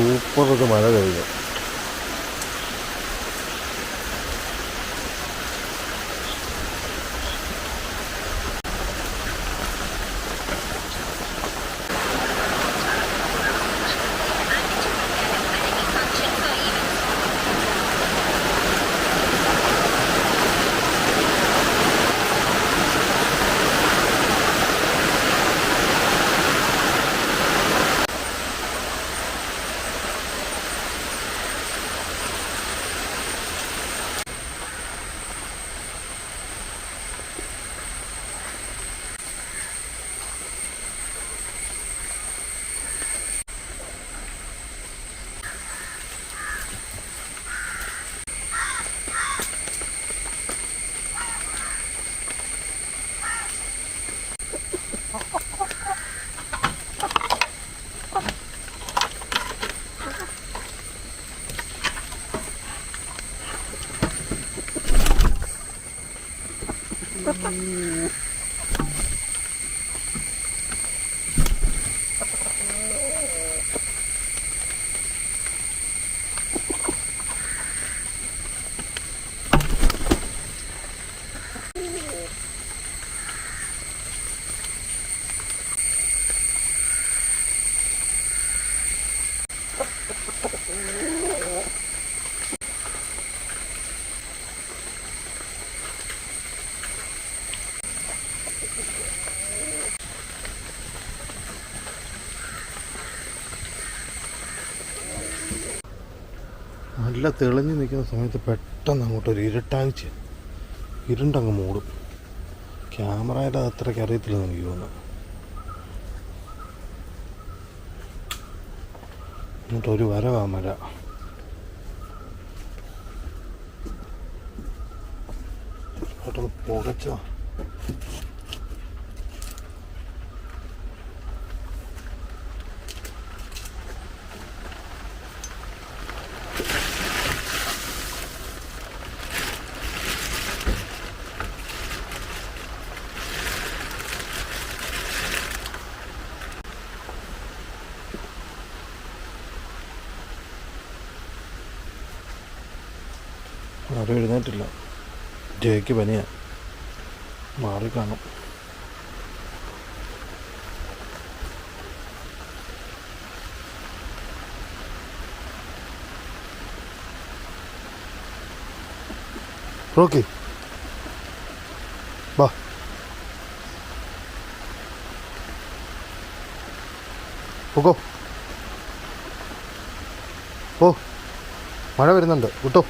Super ഒരു മഴ കഴിഞ്ഞു നല്ല തെളിഞ്ഞു നിൽക്കുന്ന സമയത്ത് പെട്ടെന്ന് അങ്ങോട്ടൊരു ഇരുട്ടാഴ്ച. ഇരുണ്ടങ്ങ് മൂടും. ക്യാമറയുടെ അത്രയ്ക്ക് അറിയത്തില്ലെന്ന് എനിക്ക് തോന്നുന്നു. എന്നിട്ട് ഒരു വരവാ മര. പെട്ടെന്ന് പുകച്ചോ ആരും എഴുന്നേറ്റില്ല. ജയക്ക് പനിയാ. മാറിക്കാണും റോക്കി. വാ. പോകോ. ഓ മഴ വരുന്നുണ്ട്. വിട്ടോ.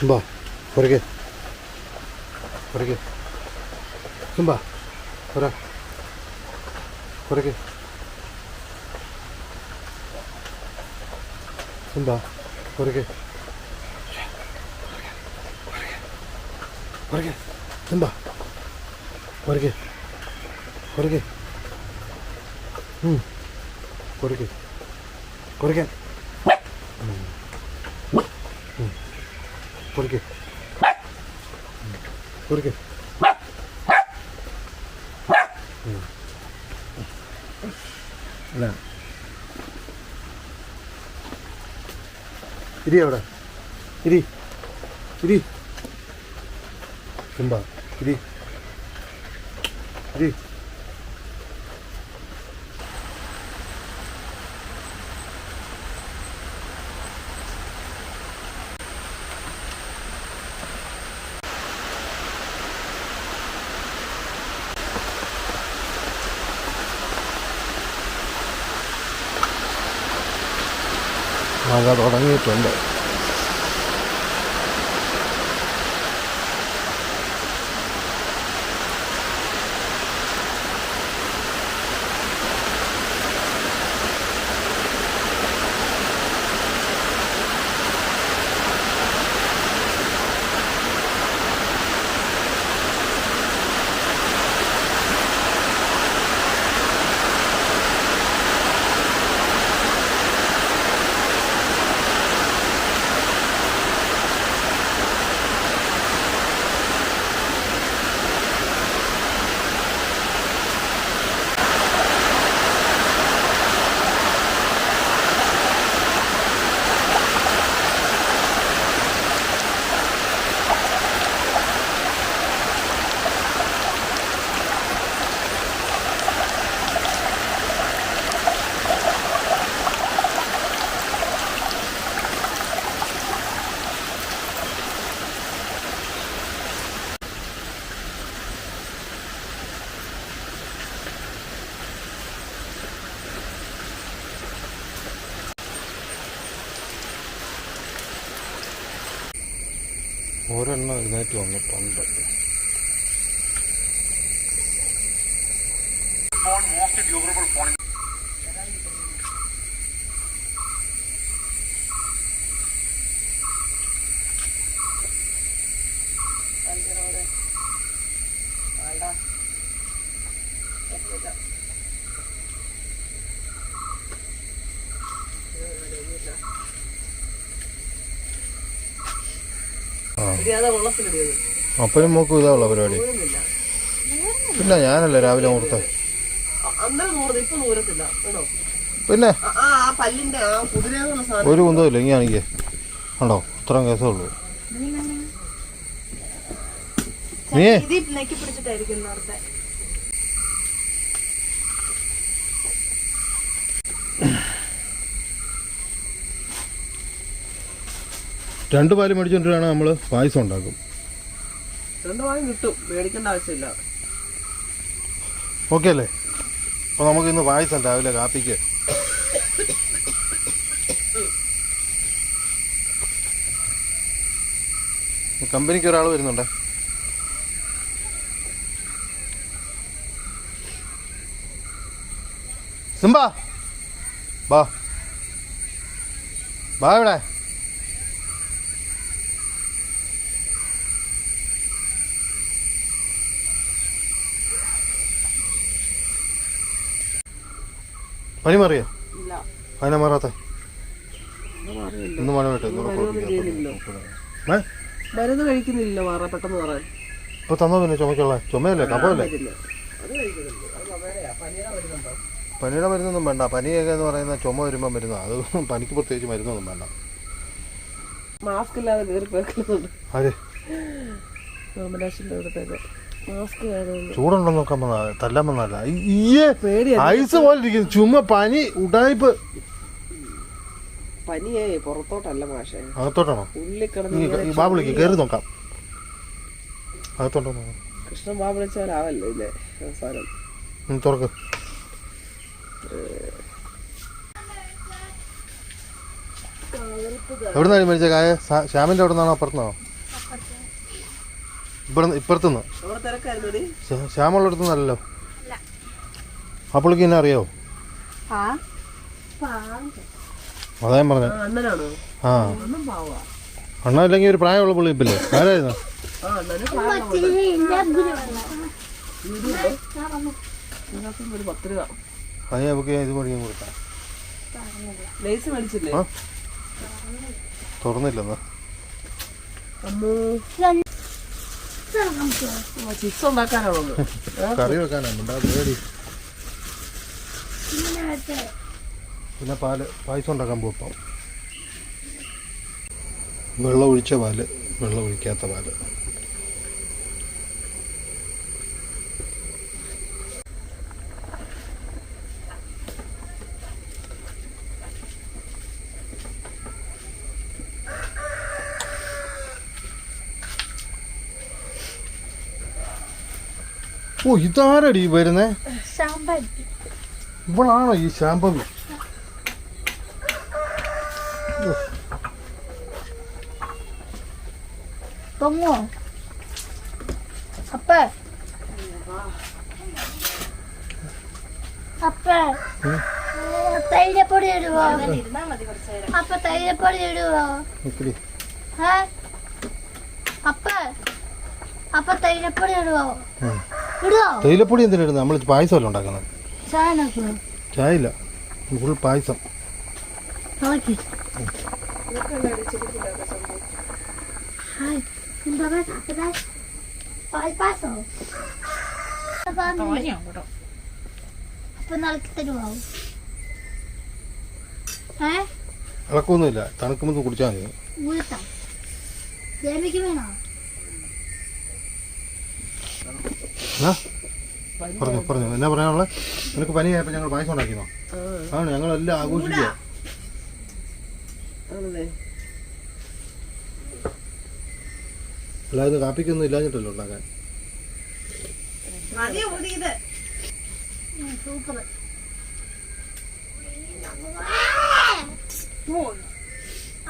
സുംബ പുറകെ പുറകെ സുംബ പുറ പുറകെ സുംബ പുറകെ പുറകെ സുംബ പുറകെ പുറകെ പുറകെ പുറകെ പുറകെ പുറകെ അല്ല. ഇരി അവിടെ. ഇരി. ഇരി. സിംബ ഇരി. ഇരി. മഴ തുടങ്ങിയിട്ടുണ്ട് ഒരെണ്ണം എഴുന്നേറ്റ് വന്നിട്ടുണ്ട്. ഡ്യൂറബിൾ വെള്ളത്തിലിടിയത് അപ്പനും മോക്കും ഇതാവുള്ള പരിപാടി. പിന്നെ ഞാനല്ലേ രാവിലെ ഓർത്ത പിന്നെ? ഒരു കുന്തവും ഇല്ല ഇങ്ങനെ ഉണ്ടോ ഇത്രയും കേസേ ഉള്ളൂ. നീ രണ്ട് പാൽ മേടിച്ചോണ്ടിട്ടാണ് നമ്മൾ പായസം ഉണ്ടാക്കും. രണ്ടു പാലും കിട്ടും മേടിക്കേണ്ട ആവശ്യമില്ല. ഓക്കെ അല്ലേ? അപ്പോൾ നമുക്ക് ഇന്ന് പായസം രാവിലെ കാപ്പിക്ക്. കമ്പനിക്ക് ഒരാൾ വരുന്നുണ്ടേ? സിംബ ബാ. ബാ ഇവിടെ. പനി മാറിയോ? അതിനെ മാറാത്ത? ഇന്ന് മഴ മരുന്ന് കഴിക്കുന്നില്ല മാറാ പെട്ടെന്ന് ഇപ്പൊ തന്നോ പിന്നെ ചുമക്കുള്ള? ചുമയല്ലേ? കപ്പല്ലേ പനിയുടെ മരുന്നൊന്നും വേണ്ട. പനിയൊക്കെ എന്ന് പറയുന്ന ചുമ വരുമ്പോൾ മരുന്ന് അത് പനിക്ക് പ്രത്യേകിച്ച് മരുന്നൊന്നും വേണ്ട. മാസ്ക് ഇല്ലാതെ ആര്? മാസ്ക് വേണമെന്ന് ചൂടുണ്ടോ നോക്കാൻ വന്നാ തല്ലാൻ ഈയേ പേടിയാ. ഐസ് പോലെ ഇരിക്കുന്നു. ചുമ പനി ഉടായ്പ്. പനിയേ പുറത്തോട്ടല്ല മാഷേ. അകത്തോട്ടാണോ? ഉള്ളിൽ കിടന്ന് ഈ ബാ വിളിക്ക് കയറി നോക്കാം. അകത്തോട്ടോ? കൃഷ്ണൻ ബാബു വിളിച്ചാലാവല്ലോ ഇല്ലേ? അവസാനം. തുറക്ക്. എവിടുന്നാണ് മരിച്ച കായ? ശ്യാമിന്റെ അവിടെ നിന്നാണോ അപ്പുറത്തുനിന്നാണോ ഇവിടെ ഇപ്പുറത്തുനിന്ന്. ശ്യാമുള്ള അടുത്ത് നിന്നല്ലോ ആ പുള്ളിക്ക് എന്നെ അറിയാവോ? ആ? പറഞ്ഞു. ആ അണ്ണനാണോ? ആ. അണ്ണൻ പാവാ അണ്ണ ഇല്ലെങ്കിൽ ഒരു പ്രായമുള്ള പുള്ളി ഇപ്പില്ലേ? ആരായിരുന്നു? അത് ഇത് മേടിക്കാൻ കൊടുക്കാം. ആ. തുറന്നില്ലെന്ന്. അമ്മോ. ചിപ്സ് ഉണ്ടാക്കാനാണോ? കറി വെക്കാനാണ് പിന്നെ പാൽ പായസം ഉണ്ടാക്കാൻ പോകും വെള്ളം ഒഴിച്ച പാൽ വെള്ളം ഒഴിക്കാത്ത പാൽ. ഓ ഇതാരടി വരുന്നേ? ഇവളാണോ ഈ ശാമ്പവി പൊങ്ങോ? അപ്പ. അപ്പ. തൈലപ്പൊടി ഇടുവോ? അപ്പ തൈരപ്പൊടി ഇടുവോ? അപ്പ. അപ്പ തൈലപ്പൊടി ഇടുവോ? തേയിലപ്പൊടി എന്തിനായിരുന്നു നമ്മൾ പായസമല്ല ഉണ്ടാക്കുന്നത്. ചായ ഇല്ല ഫുൾ പായസം. ഇളക്കൊന്നുമില്ല. തണുക്കുമ്പോൾ കുടിച്ചാൽ മതി. വേണോ? പറഞ്ഞു പറഞ്ഞു. എന്നാ പറയാനുള്ള? നിനക്ക് പനിയായപ്പോൾ ഞങ്ങൾ പായസം ഉണ്ടാക്കിയോ ആണ്? ഞങ്ങൾ എല്ലാം ആഘോഷിക്കുക അല്ലാതെ കാപ്പിക്കൊന്നും ഇല്ലാഞ്ഞിട്ടല്ലോ ഉണ്ടാക്കാൻ. സൂപ്പർ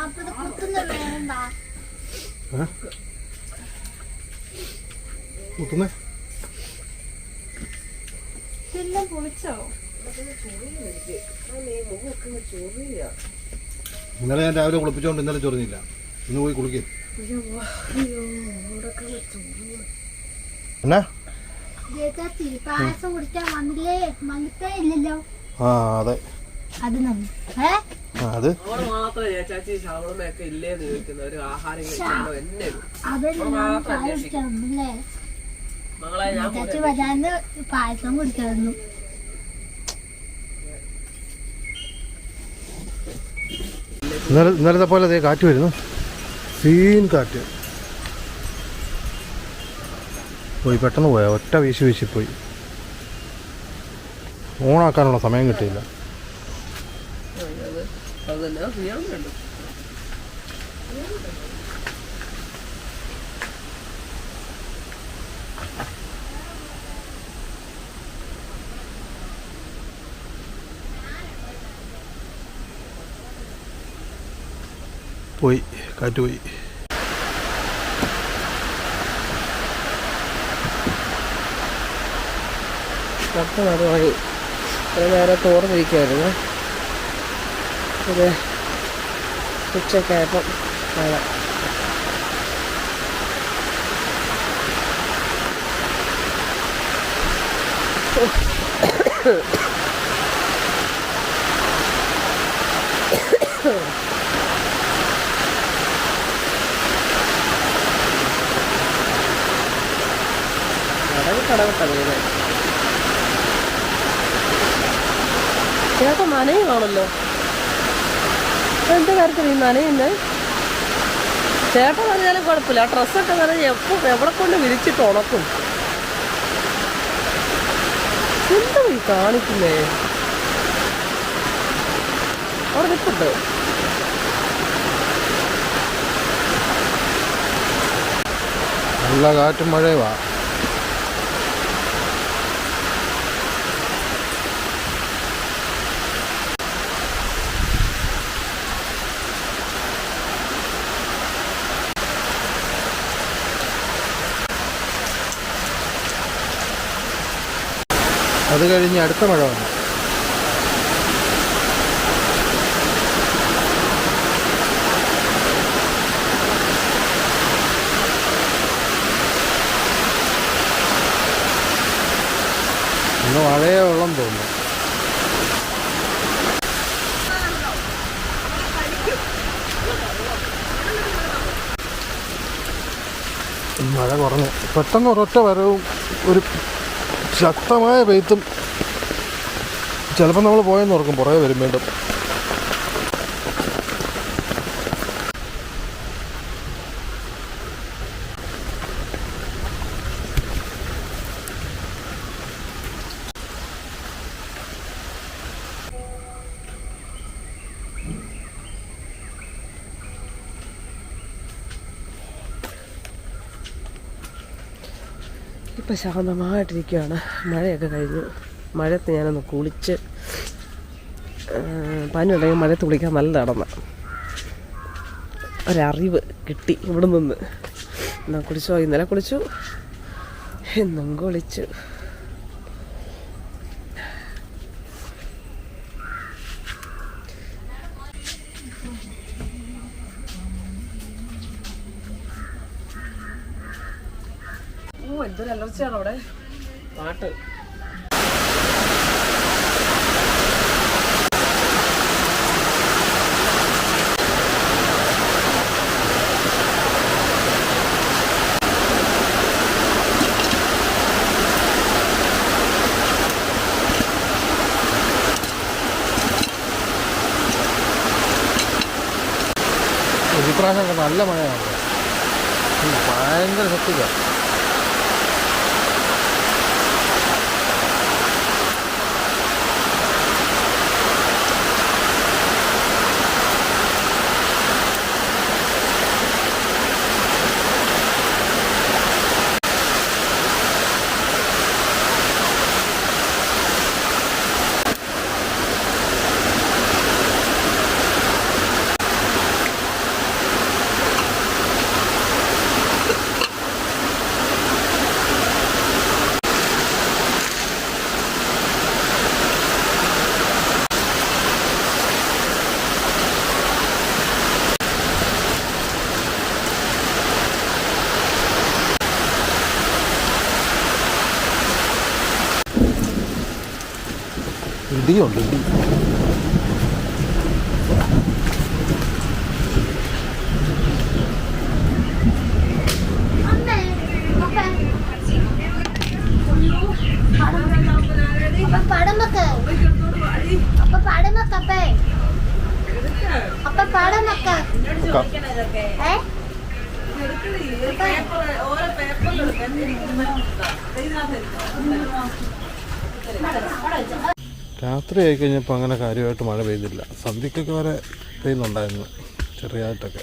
അപ്പൊ വേണ്ട? കുത്തുന്നേ? ഇതെല്ലാം പൊളിച്ചോ ഇന്നലെ ഞാൻ രാവിലെ കുളിപ്പിച്ചോണ്ട് ഇന്നലെ ചൊറിഞ്ഞില്ല. ഇന്ന് പോയി കുളിക്കും. എന്നാ? ആ അതെ. മാത്രമേ ചേച്ചി വരാന്ന് പായസം കുടിക്കായിരുന്നു. ഇന്നലെ ഇന്നലത്തെ പോലെ അതേ കാറ്റ് വരുന്നു. സീൻ കാറ്റ്. പോയി പെട്ടെന്ന് പോയാ. ഒറ്റ വീശി വീശി പോയി. ഓണാക്കാനുള്ള സമയം കിട്ടിയില്ല. അത് പോയി കാറ്റ് പോയി. കപ്പ നടുവായി. ഒരു നേരം തോർന്നിരിക്കുമായിരുന്നു ഇത് ഉച്ചക്കായപ്പം മഴ കടവ് കടവട്ട വീട് നനയും നനയുവാണല്ലോ എന്ത് കാര്യത്തിൽ ഈ നനയുന്നത് ചേട്ടൻ നനഞ്ഞാലും കുഴപ്പമില്ല. ആ ഡ്രസ്സൊക്കെ നനഞ്ഞ് എപ്പോൾ എവിടെ കൊണ്ട് വിരിച്ചിട്ട് ഉണക്കും? എന്താ ഈ കാണിക്കുന്നേ? അവിടെ നിൽപ്പുണ്ട്. നല്ല കാറ്റും മഴയുവാ. അത് കഴിഞ്ഞ് അടുത്ത മഴ വന്നു. ഇന്ന് മഴയെ വെള്ളം തോന്നുന്നു. മഴ കുറഞ്ഞു. പെട്ടെന്ന് ഒരൊറ്റ വരവും ഒരു ശക്തമായ പെയ്ത്തും ചിലപ്പോൾ നമ്മൾ പോയെന്ന് ഓർക്കും പുറകെ വരും വീണ്ടും. ഇപ്പം ശാന്തമായിട്ടിരിക്കുകയാണ് മഴയൊക്കെ കഴിഞ്ഞു. മഴയത്ത് ഞാനൊന്ന് കുളിച്ച് പനി ഉണ്ടെങ്കിൽ മഴയത്ത് കുളിക്കാൻ നല്ലതാണെന്ന്. ഒരറിവ് കിട്ടി ഇവിടെ നിന്ന് എന്നാൽ കുളിച്ചോ? ഇന്നലെ കുളിച്ചു എന്നും കുളിച്ചു. എന്തൊരു അലർച്ചയാണ് അവിടെ. പാട്ട്. ഇപ്രാവശ്യം നല്ല മഴയാണ്. ഭയങ്കര ശക്തിക്കാണ്. ഇടിയുണ്ട് ഇടി അമ്മേ അപ്പ രാത്രി ആയിക്കഴിഞ്ഞപ്പോൾ അങ്ങനെ കാര്യമായിട്ട് മഴ പെയ്തില്ല. സന്ധ്യക്കൊക്കെ വരെ പെയ്യുന്നുണ്ടായിരുന്നു ചെറിയതായിട്ടൊക്കെ